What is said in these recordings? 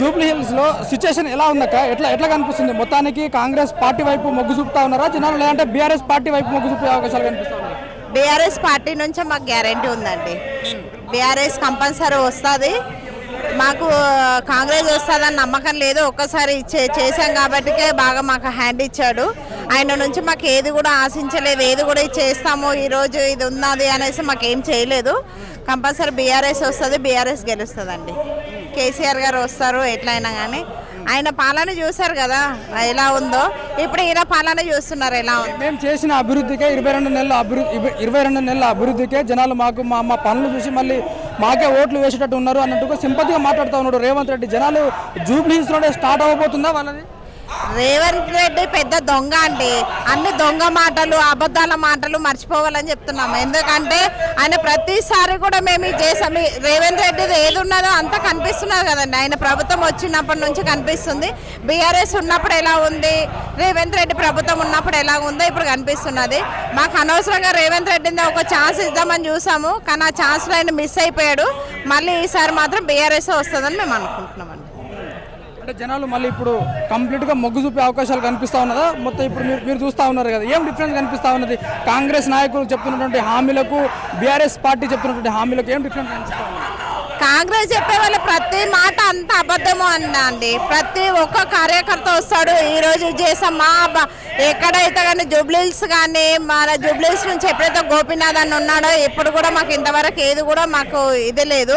Jubilee హిల్స్లో ఎలా ఉందక్క? ఎట్లా ఎట్లా కనిపిస్తుంది? మొత్తానికి కాంగ్రెస్ పార్టీ వైపు మొగ్గు చూపుతా ఉన్నారా? జనాలు లేదంటే బీఆర్ఎస్ పార్టీ వైపు మొగ్గు చూపే అవకాశాలు కనిపిస్తుంది బీఆర్ఎస్ పార్టీ నుంచే మాకు గ్యారంటీ ఉందండి. బీఆర్ఎస్ కంపల్సరీ వస్తుంది. మాకు కాంగ్రెస్ వస్తుందని నమ్మకం లేదు. ఒక్కసారి ఇచ్చే చేశాం కాబట్టికే బాగా మాకు హ్యాండ్ ఇచ్చాడు. ఆయన నుంచి మాకు ఏది కూడా ఆశించలేదు. ఏది కూడా ఇది చేస్తాము ఈరోజు ఇది ఉన్నది అనేసి మాకు ఏం చేయలేదు. కంపల్సరీ బీఆర్ఎస్ వస్తుంది. బీఆర్ఎస్ గెలుస్తుందండి. కేసీఆర్ గారు వస్తారు ఎట్లయినా కానీ ఆయన పాలన చూశారు కదా ఎలా ఉందో. ఇప్పుడు ఈయన పాలన చూస్తున్నారు ఎలా ఉంది? మేము చేసిన అభివృద్ధికే ఇరవై రెండు నెలల అభివృద్ధి ఇరవై రెండు నెలల అభివృద్ధికే జనాలు మాకు మా మా పనులు చూసి మళ్ళీ మాకే ఓట్లు వేసేటట్టు ఉన్నారు అన్నట్టుగా సింపతిగా మాట్లాడుతూ ఉన్నాడు రేవంత్ రెడ్డి. జనాలు జూబ్లీ హిల్స్లోనే స్టార్ట్ అవ్వబోతుందా వాళ్ళని రేవంత్ రెడ్డి పెద్ద దొంగ అండి. అన్ని దొంగ మాటలు అబద్ధాల మాటలు మర్చిపోవాలని చెప్తున్నాము ఎందుకంటే ఆయన ప్రతిసారి కూడా మేము చేసాము రేవంత్ రెడ్డిది ఏది ఉన్నదో అంతా కనిపిస్తున్నారు కదండి. ఆయన ప్రభుత్వం వచ్చినప్పటి నుంచి కనిపిస్తుంది. బీఆర్ఎస్ ఉన్నప్పుడు ఎలా ఉంది? రేవంత్ రెడ్డి ప్రభుత్వం ఉన్నప్పుడు ఎలా ఉందో ఇప్పుడు కనిపిస్తున్నది. మాకు అనవసరంగా రేవంత్ రెడ్డిని ఒక ఛాన్స్ ఇద్దామని చూసాము. కానీ ఆ ఛాన్స్లో ఆయన మిస్ అయిపోయాడు. మళ్ళీ ఈసారి మాత్రం బీఆర్ఎస్ వస్తుందని మేము అనుకుంటున్నాం అంటే జనాలు మళ్ళీ ఇప్పుడు కంప్లీట్గా మొగ్గు చూపే అవకాశాలు కనిపిస్తా ఉన్నదా? మొత్తం ఇప్పుడు మీరు మీరు చూస్తా ఉన్నారు కదా. ఏం డిఫరెన్స్ కనిపిస్తా ఉన్నది? కాంగ్రెస్ నాయకులు చెప్తున్నటువంటి హామీలకు బీఆర్ఎస్ పార్టీ చెప్తున్నటువంటి హామీలకు ఏం డిఫరెన్స్ కనిపిస్తా ఉన్నది? కాంగ్రెస్ చెప్పే వాళ్ళ ప్రతి మాట అంత అబద్ధము అండి. ప్రతి ప్రతి ఒక్క కార్యకర్త వస్తాడు. ఈరోజు చేసాం మా ఎక్కడైతే కానీ జూబ్లీస్ కానీ మన జూబ్లీస్ నుంచి ఎప్పుడైతే గోపీనాథ్ అని ఉన్నాడో ఎప్పుడు కూడా మాకు ఇంతవరకు ఏది కూడా మాకు ఇది లేదు.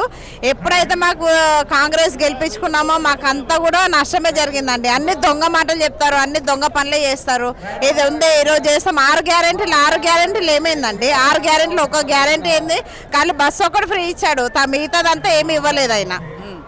ఎప్పుడైతే మాకు కాంగ్రెస్ గెలిపించుకున్నామో మాకు అంతా కూడా నష్టమే జరిగిందండి. అన్ని దొంగ మాటలు చెప్తారు అన్ని దొంగ పనులే చేస్తారు. ఇది ఉంది ఈరోజు చేస్తాం. ఆరు గ్యారెంటీలు ఆరు గ్యారెంటీలు ఏమైందండి? ఆరు గ్యారెంటీలు ఒక గ్యారెంటీ ఏంది? కానీ బస్సు ఒకటి ఫ్రీ ఇచ్చాడు. తా మిగతాదంతా ఏమి ఇవ్వలేదు ఆయన.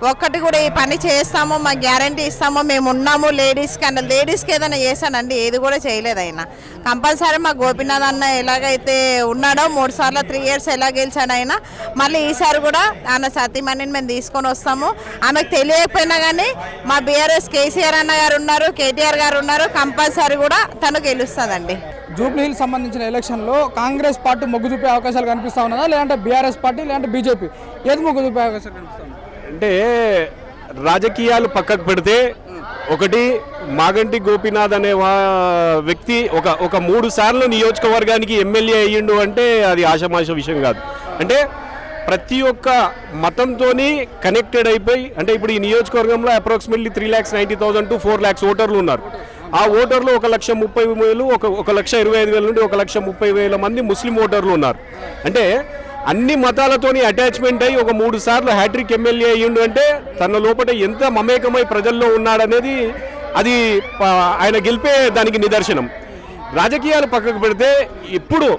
ఒక్కటి కూడా ఈ పని చేస్తాము మా గ్యారంటీ ఇస్తాము మేము ఉన్నాము లేడీస్కి అన్న లేడీస్కి ఏదైనా చేశానండి ఏది కూడా చేయలేదు ఆయన. కంపల్సరీ మా గోపీనాథ్ అన్న ఎలాగైతే ఉన్నాడో మూడు సార్లు త్రీ ఇయర్స్ ఎలా గెలిచాడు ఆయన మళ్ళీ ఈసారి కూడా ఆయన సతీమణిని మేము తీసుకొని వస్తాము. ఆమెకు తెలియకపోయినా కానీ మా బీఆర్ఎస్ కేసీఆర్ అన్న గారు ఉన్నారు కేటీఆర్ గారు ఉన్నారు కంపల్సరీ కూడా తను గెలుస్తుందండి. జూబ్లీ హిల్ సంబంధించిన ఎలక్షన్లో కాంగ్రెస్ పార్టీ మొగ్గు చూపే అవకాశాలు కనిపిస్తా ఉన్నదా? లేదంటే బీఆర్ఎస్ పార్టీ లేదంటే బీజేపీ ఏది మొగ్గు చూపే అవకాశాలు కనిపిస్తా అంటే రాజకీయాలు పక్కకు పెడితే ఒకటి మాగంటి గోపీనాథ్ అనే వా- వ్యక్తి ఒక ఒక మూడు సార్లు నియోజకవర్గానికి ఎమ్మెల్యే అయ్యిండు అంటే అది ఆషమాష విషయం కాదు. అంటే ప్రతి ఒక్క మతంతోని కనెక్టెడ్ అయిపోయి అంటే ఇప్పుడు ఈ నియోజకవర్గంలో approximately three lakhs ninety thousand to four lakhs ఓటర్లు ఉన్నారు. ఆ ఓటర్లు ఒక లక్ష ముప్పై వేలు ఒక ఒక లక్ష ఇరవై ఐదు వేల నుండి ఒక లక్ష ముప్పై వేల మంది ముస్లిం ఓటర్లు ఉన్నారు. అంటే అన్ని మతాలతోని అటాచ్మెంట్ అయ్యి ఒక మూడు సార్లు హ్యాట్రిక్ ఎమ్మెల్యే అయ్యిండు అంటే తన లోపల ఎంత మమేకమై ప్రజల్లో ఉన్నాడనేది అది ఆయన గెలిపే దానికి నిదర్శనం. రాజకీయాలు పక్కకు పెడితే ఇప్పుడు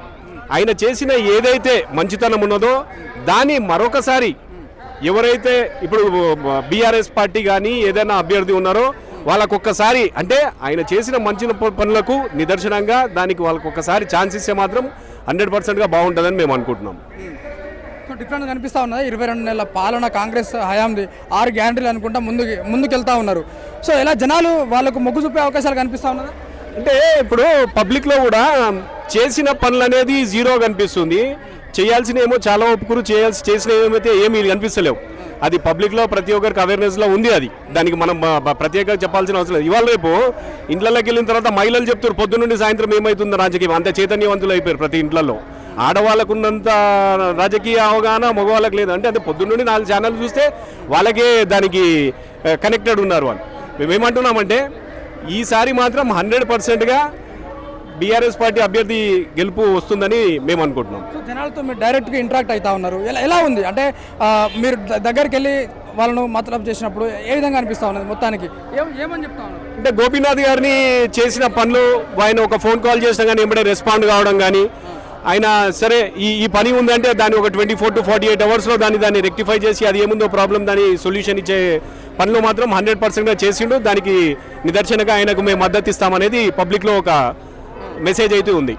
ఆయన చేసిన ఏదైతే మంచితనం ఉన్నదో దాన్ని మరొకసారి ఎవరైతే ఇప్పుడు బీఆర్ఎస్ పార్టీ కానీ ఏదైనా అభ్యర్థి ఉన్నారో వాళ్ళకొక్కసారి అంటే ఆయన చేసిన మంచి పనులకు నిదర్శనంగా దానికి వాళ్ళకి ఒక్కసారి ఛాన్స్ ఇస్తే మాత్రం హండ్రెడ్ పర్సెంట్గా బాగుంటుందని మేము అనుకుంటున్నాం. డిఫరెంట్ కనిపిస్తూ ఉన్నది. ఇరవై రెండు నెలల పాలన కాంగ్రెస్ హయాంది ఆరు గ్యారంటీలు అనుకుంటా ముందుకు ముందుకెళ్తా ఉన్నారు. సో ఇలా జనాలు వాళ్ళకు మొగ్గు చూపే అవకాశాలు కనిపిస్తూ ఉన్నది? అంటే ఇప్పుడు పబ్లిక్లో కూడా చేసిన పనులు అనేది జీరో కనిపిస్తుంది. చేయాల్సిన ఏమో చాలా ఒప్పుకురు చేయాల్సి చేసిన ఏమైతే ఏమీ కనిపిస్తలేవు. అది పబ్లిక్లో ప్రతి ఒక్కరికి అవేర్నెస్లో ఉంది అది. దానికి మనం ప్రత్యేకంగా చెప్పాల్సిన అవసరం లేదు. ఇవాళ రేపు ఇంట్లోకి వెళ్ళిన తర్వాత మహిళలు చెప్తారు పొద్దున్నుండి సాయంత్రం ఏమవుతుందో రాజకీయం. అంత చైతన్యవంతులు అయిపోయారు ప్రతి ఇంట్లలో ఆడవాళ్ళకు ఉన్నంత రాజకీయ అవగాహన మగవాళ్ళకి లేదు. అంటే అంటే పొద్దున్న నుండి నాలుగు ఛానల్ చూస్తే వాళ్ళకే దానికి కనెక్టెడ్ ఉన్నారు వాళ్ళు. మేమేమంటున్నామంటే ఈసారి మాత్రం హండ్రెడ్ పర్సెంట్గా బీఆర్ఎస్ పార్టీ అభ్యర్థి గెలుపు వస్తుందని మేము అనుకుంటున్నాం. సో జనాలతో మీరు డైరెక్ట్గా ఇంటరాక్ట్ అవుతా ఉన్నారు. ఎలా ఎలా ఉంది? అంటే మీరు దగ్గరికి వెళ్ళి వాళ్ళను మతలబ్ చేసినప్పుడు ఏ విధంగా అనిపిస్తా ఉన్నది మొత్తానికి? ఏమని చెప్తా ఉన్నారు? అంటే గోపీనాథ్ గారిని చేసిన పనులు ఆయన ఒక ఫోన్ కాల్ చేసినా కానీ ఎంబడే రెస్పాండ్ కావడం కానీ ఆయన సరే ఈ ఈ పని ఉందంటే దాన్ని ఒక twenty four to forty eight అవర్స్లో దాన్ని దాన్ని రెక్టిఫై చేసి అది ఏముందో ప్రాబ్లం దాని సొల్యూషన్ ఇచ్చే పనులు మాత్రం హండ్రెడ్ పర్సెంట్గా చేసిండు. దానికి నిదర్శనగా ఆయనకు మేము మద్దతు ఇస్తామనేది పబ్లిక్లో ఒక మెసేజ్ అయితే ఉంది.